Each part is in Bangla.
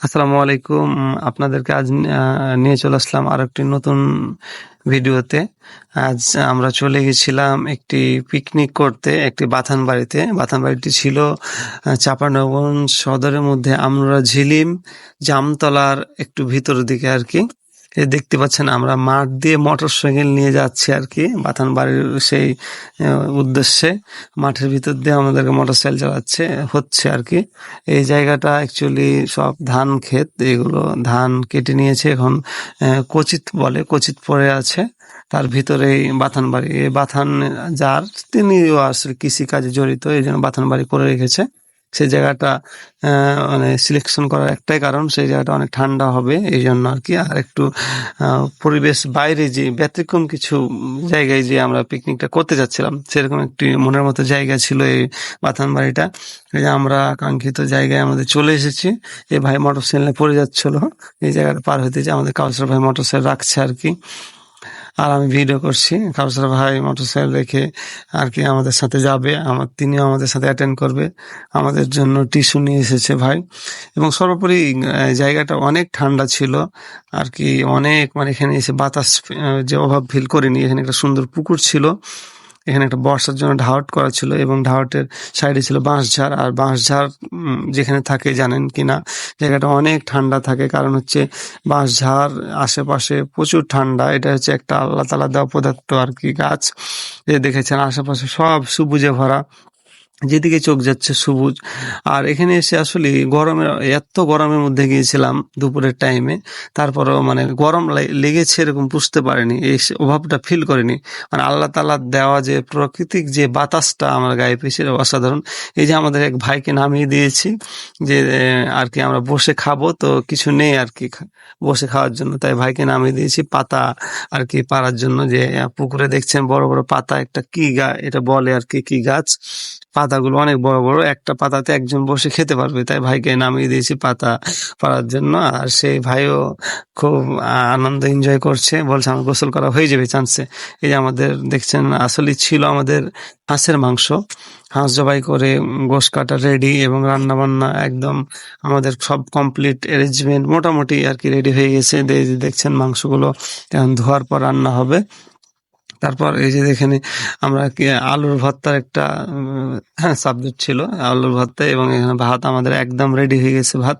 আসসালামু আলাইকুম। আপনাদেরকে আজ নিয়ে চলে আসলাম আর একটি নতুন ভিডিওতে। আজ আমরা চলে গেছিলাম একটি পিকনিক করতে, একটি বাথান বাড়িতে। বাথান বাড়িটি ছিল চাপানগঞ্জ সদরের মধ্যে আমরা ঝিলিম, জামতলার একটু ভিতর দিকে আর কি। দেখতে পাচ্ছেন আমরা মাঠ দিয়ে মোটর সাইকেল নিয়ে যাচ্ছি আর কি। বাথান বাড়ির সেই উদ্দেশ্যে মাঠের ভিতর দিয়ে আমাদেরকে মোটর সাইকেল চালাচ্ছে, হচ্ছে আর কি। এই জায়গাটা অ্যাকচুয়ালি সব ধান ক্ষেত, এগুলো ধান কেটে নিয়েছে এখন কচিত বলে, কচিত পড়ে আছে। তার ভিতরেই বাথান বাড়ি এই বাথান যার, তিনিও আসলে কৃষিকাজে জড়িত, এই জন্য বাথান বাড়ি করে রেখেছে। সেই জায়গাটা মানে সিলেকশন করার একটাই কারণ, সেই জায়গাটা অনেক ঠান্ডা হবে, এই জন্য আর কি। আর একটু পরিবেশ বাইরে যে ব্যতিক্রম কিছু জায়গায় যে আমরা পিকনিকটা করতে যাচ্ছিলাম, সেরকম একটি মনের মতো জায়গা ছিল এই বাথান বাড়িটা আমরা কাঙ্ক্ষিত জায়গায় আমাদের চলে এসেছি, এই ভাই মোটর সাইকেলে পড়ে যাচ্ছিল, এই জায়গাটা পার হতে যে আমাদের কাউসার ভাই মোটর সাইকেল রাখছে আর কি। আর আমি ভিডিও করছি। কাউসার ভাই, মোটর সাইকেল রেখে আর কি আমাদের সাথে যাবে। আমার, তিনিও আমাদের সাথে অ্যাটেন্ড করবে। আমাদের জন্য টিস্যু নিয়ে এসেছে ভাই। এবং সর্বোপরি জায়গাটা অনেক ঠান্ডা ছিল। আর কি অনেক মানে এখানে এসে বাতাস যে অভাব ফিল করিনি। এখানে একটা সুন্দর পুকুর ছিল। এখানে একটা বর্ষার জন্য ঢাওয়াট করা ছিল এবং ঢাওয়াটের সাইডে ছিল বাঁশঝাড়। আর বাঁশঝাড় যেখানে থাকে জানেন কিনা জায়গাটা অনেক ঠান্ডা থাকে। কারণ হচ্ছে বাঁশঝাড় আশেপাশে প্রচুর ঠান্ডা। এটা হচ্ছে একটা আল্লাহ তালা দেওয়া পদার্থ আর কি গাছ। যে দেখেছেন, আশেপাশে সব সবুজে ভরা। যেদিকে চোখ যাচ্ছে সবুজ। আর এখানে এসে আসলে গরমের এত গরমের মধ্যে গিয়েছিলাম দুপুরের টাইমে তারপরেও মানে গরম লেগেছে এরকম বুঝতে পারিনি এই অভাবটা ফিল করিনি। মানে আল্লাহ তালার দেওয়া যে প্রাকৃতিক যে বাতাসটা আমার গায়ে পেয়েছে অসাধারণ, এই যে আমাদের এক ভাইকে নামিয়ে দিয়েছি যে আর কি আমরা বসে খাব, তো কিছু নেই আর কি বসে খাওয়ার জন্য। তাই ভাইকে নামিয়ে দিয়েছি পাতা আর কি পাড়ার জন্য যে পুকুরে দেখছেন বড় বড় পাতা, একটা কি গা, এটা বলে আর কি কি গাছ। পাতাগুলো অনেক বড় বড়, একটা পাতাতে একজন বসে খেতে পারবে। তাই ভাইকে নামিয়ে দিয়েছি পাতা পাড়ার জন্য। আর সেই ভাইও খুব আনন্দ এনজয় করছে, বলছে আমার গোসল করা হয়ে যাবে চান্সে এই যে আমাদের, দেখছেন, আসলে ছিল আমাদের হাঁসের মাংস। হাঁস জবাই করে গোশ কাটা রেডি এবং রান্না বান্না একদম আমাদের সব কমপ্লিট অ্যারেঞ্জমেন্ট মোটামুটি আর কি রেডি হয়ে গেছে। দেখছেন মাংসগুলো এখন ধোয়ার পর রান্না হবে। তারপর এই যে এখানে আমরা আলুর ভর্তার একটা সাবজেক্ট ছিল, আলুর ভর্তা এবং এখানে ভাত আমাদের একদম রেডি হয়ে গেছে ভাত।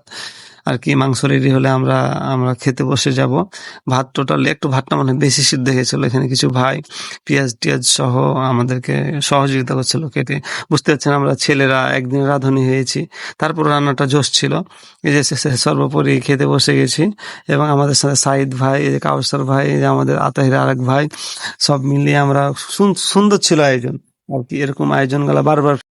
আর কি মাংস রেডি হলে আমরা আমরা খেতে বসে যাব। ভাত টোটালি একটু ভাতটা মানে বেশি সিদ্ধ হয়েছিল। এখানে কিছু ভাই পেঁয়াজ টিয়াজ সহ আমাদেরকে সহযোগিতা করছিল কেটে বুঝতে পারছেন আমরা ছেলেরা একদিন রাঁধুনি হয়েছি। তারপর রান্নাটা জোশ ছিল। এই যে সর্বোপরি খেতে বসে গেছি। এবং আমাদের সাথে সাইদ ভাই, এই যে কাউসার ভাই, এই যে আমাদের আতাহির আরেক ভাই, সব মিলিয়ে আমরা সুন- সুন্দর ছিল আয়োজন। আর কি এরকম আয়োজনগুলা বারবার